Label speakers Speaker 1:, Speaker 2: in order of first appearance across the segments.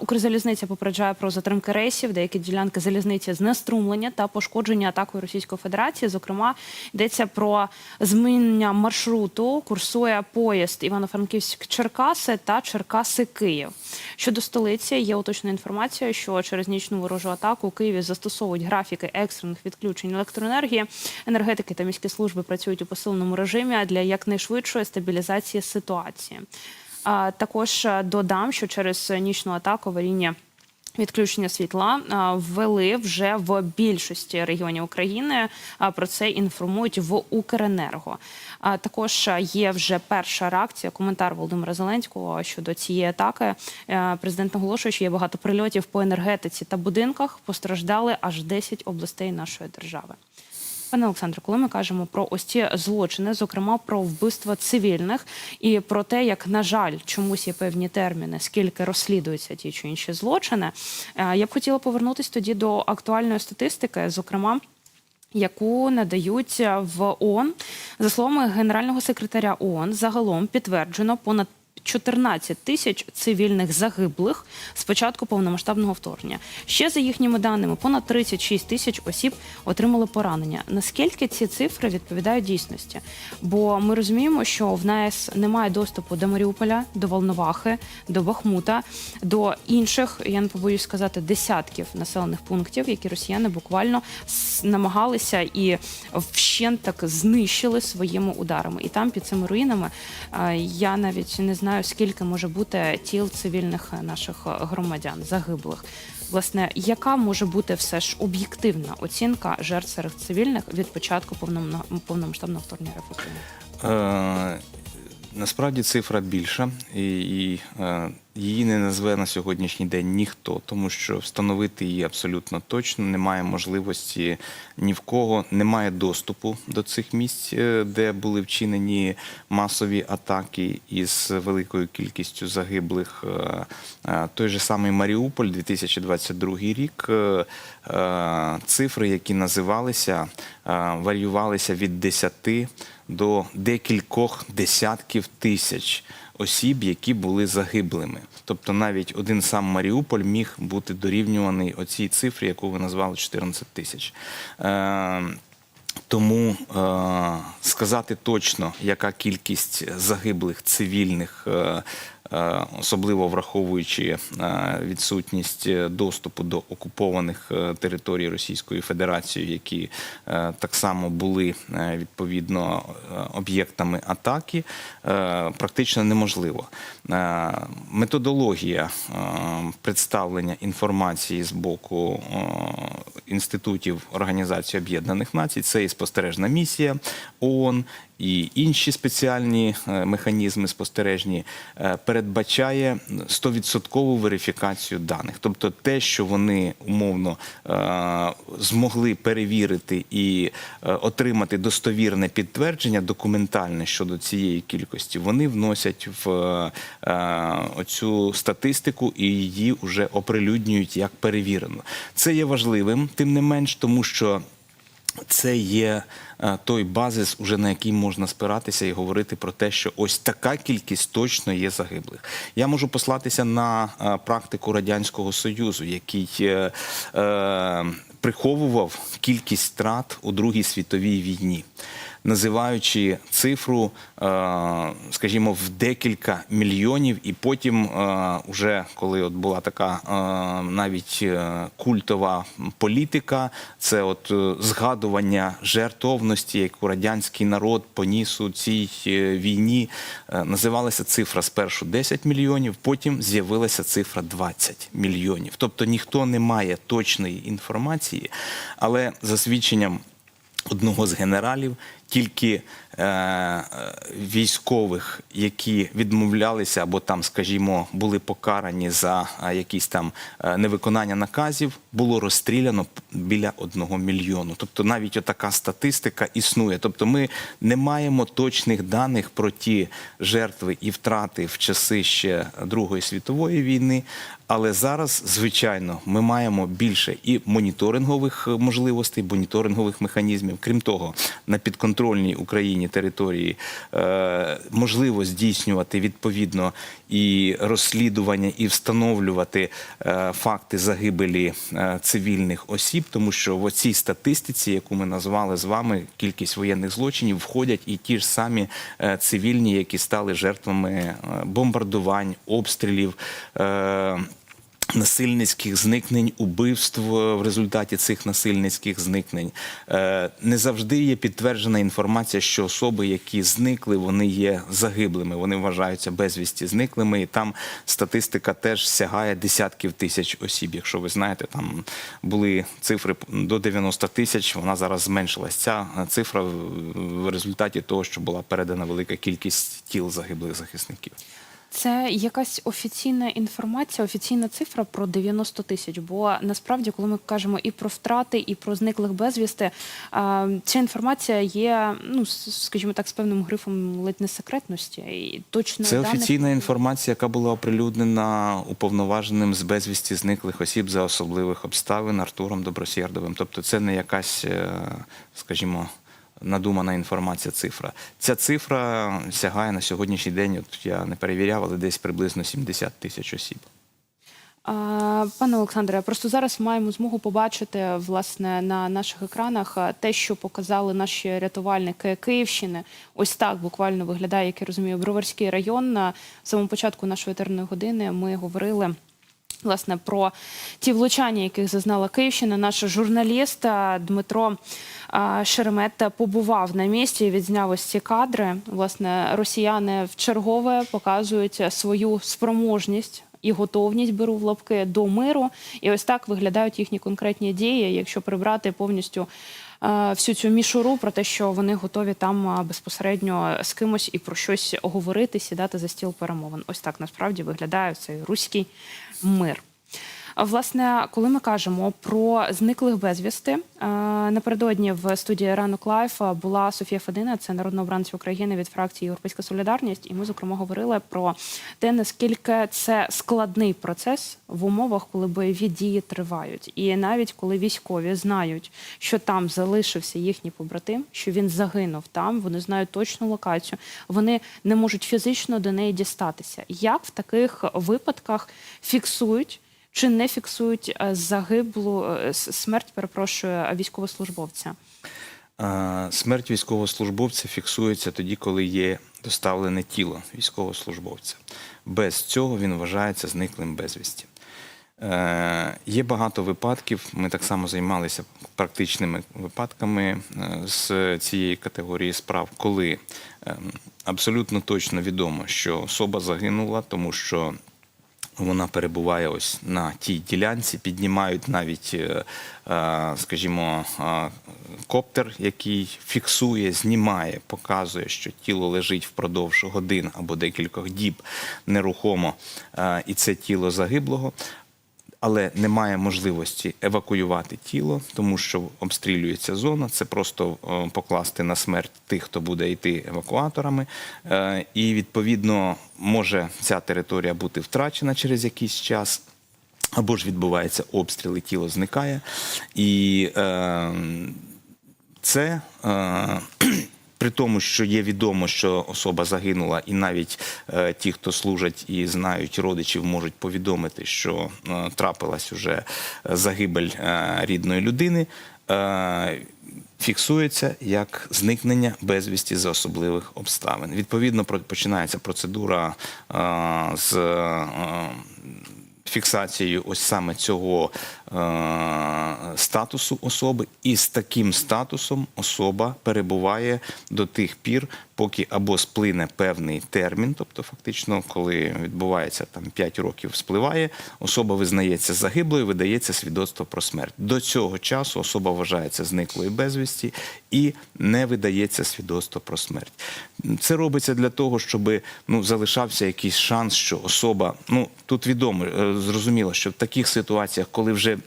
Speaker 1: Укрзалізниця попереджає про затримки рейсів, деякі ділянки залізниці знеструмлення та пошкодження атакою Російської Федерації. Зокрема, йдеться про змінення маршруту. Курсує поїзд Івано-Франківськ-Черкаси та Черкаси-Київ. Щодо столиці, є уточна інформація, що через нічну ворожу атаку у Києві застосовують графіки екстрених відключень електроенергії. Енергетики та міські служби працюють у посиленому режимі для якнайшвидшої стабілізації ситуації. А, Також е, додам, що через нічну атаку аварійні Відключення світла ввели вже в більшості регіонів України. А, Про це інформують в Укренерго. Також є вже перша реакція. Коментар Володимира Зеленського щодо цієї атаки. Е, Президент наголошує, що є багато прильотів по енергетиці та будинках. Постраждали аж 10 областей нашої держави. Пане Олександре, коли ми кажемо про ось ці злочини, зокрема про вбивства цивільних, і про те, як на жаль, чомусь є певні терміни, скільки розслідуються ті чи інші злочини, е, я б хотіла повернутися тоді до актуальної статистики, зокрема. Яку надають е, в ООН. за словами генерального секретаря ООН, загалом підтверджено понад 14 тисяч цивільних загиблих з початку повномасштабного вторгнення. Ще за їхніми даними, понад 36 тисяч осіб отримали поранення. Наскільки ці цифри відповідають дійсності? Бо ми розуміємо, що в НАЕС немає доступу до Маріуполя, до Волновахи, до Бахмута, до інших, я не побоюсь сказати, десятків населених пунктів, які росіяни буквально намагалися і вщент так знищили своїми ударами. І там під цими руїнами е, я навіть не знаю, скільки може бути тіл цивільних е, наших е, громадян загиблих. Власне, яка може бути все ж об'єктивна оцінка жертв серед цивільних від початку повномасштабного вторгнення Україну?
Speaker 2: Е, Насправді цифра більша, і, і е, її не назве на сьогоднішній день ніхто, тому що встановити її абсолютно точно немає можливості ні в кого, немає доступу до цих місць, е, де були вчинені масові атаки із великою кількістю загиблих. Е, е, Той же самий Маріуполь, 2022 рік. Цифри, які називалися, варіювалися від 10 до декількох десятків тисяч осіб, які були загиблими. Тобто навіть один сам Маріуполь міг бути дорівнюваний оцій цифрі, яку ви назвали 14 тисяч. Е, тому е, сказати точно, яка кількість загиблих цивільних, е, особливо враховуючи е, відсутність е, доступу до окупованих е, територій Російської Федерації, які е, так само були е, відповідно е, об'єктами атаки, е, практично неможливо. Е, Методологія е, представлення інформації з боку е, інститутів Організації Об'єднаних Націй це і спостережна місія ООН, і інші спеціальні е, механізми спостережні е, передбачає 100% верифікацію даних. Тобто те, що вони умовно е, змогли перевірити і отримати достовірне підтвердження документальне щодо цієї кількості, вони вносять в оцю статистику і її вже оприлюднюють як перевірено. Це є важливим, тим не менш, тому що це є е, той базис, уже на який можна спиратися і говорити про те, що ось така кількість точно є загиблих. Я можу послатися на е, практику радянського союзу, який е, приховував кількість страт у Другій світовій війні. Називаючи цифру, е, скажімо, в декілька мільйонів, і потім, е, уже коли от була така е, навіть культова політика, це от згадування жертовності, яку радянський народ поніс у цій війні, називалася цифра спершу 10 мільйонів, потім з'явилася цифра 20 мільйонів. Тобто ніхто не має точної інформації, але за свідченням одного з генералів, тільки е, військових, які відмовлялися або там, скажімо, були покарані за е, якісь там е, невиконання наказів, було розстріляно біля одного мільйону. Тобто навіть отака статистика існує. Тобто ми не маємо точних даних про ті жертви і втрати в часи ще Другої світової війни. Але зараз, звичайно, ми маємо більше і моніторингових е, можливостей, моніторингових механізмів. Крім того, на підконтрольній підконтрольній Україні території е, можливо здійснювати відповідно і розслідування, і встановлювати е, факти загибелі е, цивільних осіб, тому що в цій статистиці, яку ми назвали з вами, кількість воєнних злочинів входять і ті ж самі цивільні, які стали жертвами бомбардувань, обстрілів. Е, Насильницьких зникнень, убивств в результаті цих насильницьких зникнень Е, не завжди є підтверджена інформація, що особи, які зникли, вони є загиблими. Вони вважаються безвісті зниклими, і там статистика теж сягає десятків тисяч осіб. Якщо ви знаєте, там були цифри до 90 тисяч. Вона зараз зменшилась. Ця цифра в- в результаті того, що була передана велика кількість тіл загиблих захисників.
Speaker 1: Це якась офіційна інформація, офіційна цифра про 90 тисяч. Бо насправді, коли ми кажемо і про втрати, і про зниклих безвісти, ця інформація є, ну скажімо так, з певним грифом ледь не секретності. І точно
Speaker 2: Це офіційна інформація, яка була оприлюднена уповноваженим з безвісті зниклих осіб за особливих обставин Артуром Добросєрдовим. Тобто, це не якась, е, скажімо, надумана інформація. Цифра. Ця цифра сягає на сьогоднішній день. От я не перевіряв, але десь приблизно 70 тисяч осіб.
Speaker 1: Пане Олександре, просто зараз маємо змогу побачити власне на наших екранах те, що показали наші рятувальники Київщини. Ось так буквально виглядає, як я розумію, Броварський район. На самому початку нашої етерної години ми говорили. Власне, про ті влучання, яких зазнала Київщина, наш журналіст Дмитро а, Шеремет побував на місці і відзняв ось ці кадри. Власне, росіяни в чергове показують свою спроможність і готовність беру в лапки до миру. І ось так виглядають їхні конкретні дії, якщо прибрати повністю всю цю мішуру про те, що вони готові там е, безпосередньо з кимось і про щось говорити, сідати за стіл перемовин. Ось так насправді виглядає цей руський мир. Власне, коли ми кажемо про зниклих безвісти, напередодні в студії Ранок Лайф була Софія Федина, це народна обранця України від фракції Європейська Солідарність, і ми зокрема говорили про те, наскільки це складний процес в умовах, коли бойові дії тривають, і навіть коли військові знають, що там залишився їхній побратим, що він загинув там, вони знають точну локацію, вони не можуть фізично до неї дістатися. Як в таких випадках фіксують? Чи не фіксують е, загиблу е, смерть, перепрошую, військовослужбовця?
Speaker 2: Смерть військовослужбовця фіксується тоді, коли є доставлене тіло військовослужбовця. Без цього він вважається зниклим безвісті. Е, Є багато випадків. Ми так само займалися практичними випадками з цієї категорії справ, коли е, абсолютно точно відомо, що особа загинула, тому що вона перебуває ось на тій ділянці, піднімають навіть, е, е, скажімо, е, коптер, який фіксує, знімає, показує, що тіло лежить впродовж годин або декількох діб нерухомо, і це тіло загиблого. Але немає можливості евакуювати тіло, тому що обстрілюється зона. Це просто е, покласти на смерть тих, хто буде йти евакуаторами. Е, І відповідно може ця територія бути втрачена через якийсь час. Або ж відбувається обстріл, і тіло зникає. І е, це е, при тому, що є відомо, що особа загинула, і навіть е, ті, хто служать і знають родичів, можуть повідомити, що е, трапилась уже загибель е, рідної людини. Е, Фіксується як зникнення безвісті за особливих обставин. Відповідно, починається процедура е, з е, фіксацією ось саме цього е, статусу особи, і з таким статусом особа перебуває до тих пір, поки або сплине певний термін, тобто фактично, коли відбувається там 5 років, спливає, особа визнається загиблою, видається свідоцтво про смерть. До цього часу особа вважається зниклою безвісті і не видається свідоцтво про смерть. Це робиться для того, щоб ну, залишався якийсь шанс, що особа, ну тут відомо, е, зрозуміло, що в таких ситуаціях, коли вже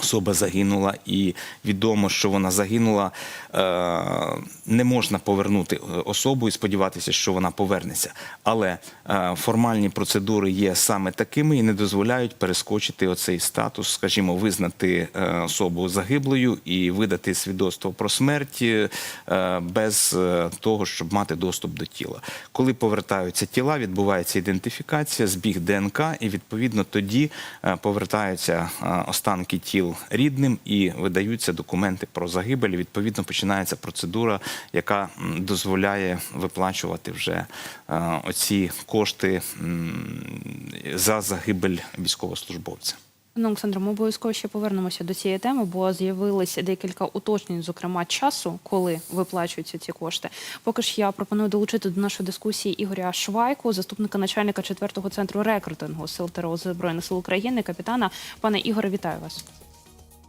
Speaker 2: Особа загинула, і відомо, що вона загинула. Е, не можна повернути е, особу і сподіватися, що вона повернеться. Але е, формальні процедури є саме такими і не дозволяють перескочити оцей статус, скажімо, визнати особу загиблою і видати свідоцтво про смерть без того, щоб мати доступ до тіла. Коли повертаються тіла, відбувається ідентифікація, збіг ДНК, і відповідно тоді повертаються останки тіл рідним і видаються документи про загибель. Відповідно, починається процедура, яка дозволяє виплачувати вже е, оці кошти за загибель військовослужбовця.
Speaker 1: Ну, Олександр, ми обов'язково ще повернемося до цієї теми, бо з'явилися декілька уточнень, зокрема часу, коли виплачуються ці кошти. Поки ж я пропоную долучити до нашої дискусії Ігоря Швайку, заступника начальника 4-го центру рекрутингу Сил ТРО Збройних сил України, капітана. Пане Ігоре, вітаю вас.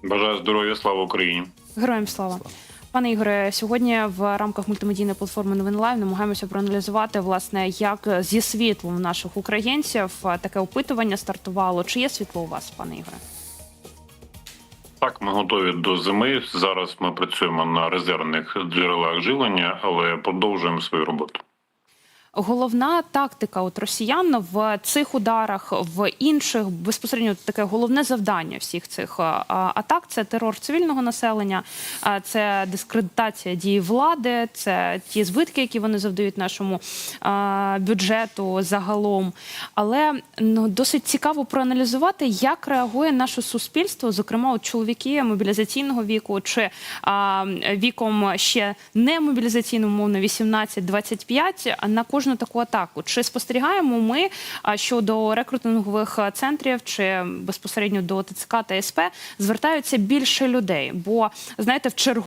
Speaker 3: Бажаю здоров'я, слава Україні.
Speaker 1: Героям слава. Пане Ігоре, сьогодні в рамках мультимедійної платформи Новин Лайв намагаємося проаналізувати власне, як зі світлом наших українців таке опитування стартувало. Чи є світло у вас, пане Ігоре?
Speaker 3: Так, ми готові до зими. Зараз ми працюємо на резервних джерелах живлення, але продовжуємо свою роботу.
Speaker 1: Головна тактика от росіян в цих ударах, в інших безпосередньо таке головне завдання всіх цих атак це терор цивільного населення, це дискредитація дії влади, це ті збитки, які вони завдають нашому бюджету загалом. Але ну досить цікаво проаналізувати, як реагує наше суспільство, зокрема от чоловіки мобілізаційного віку чи а, віком ще не мобілізаційному, мовно 18-25, на кожну таку атаку. Чи спостерігаємо ми щодо рекрутингових центрів чи безпосередньо до ТЦК та СП звертаються більше людей? Бо знаєте, в чергу.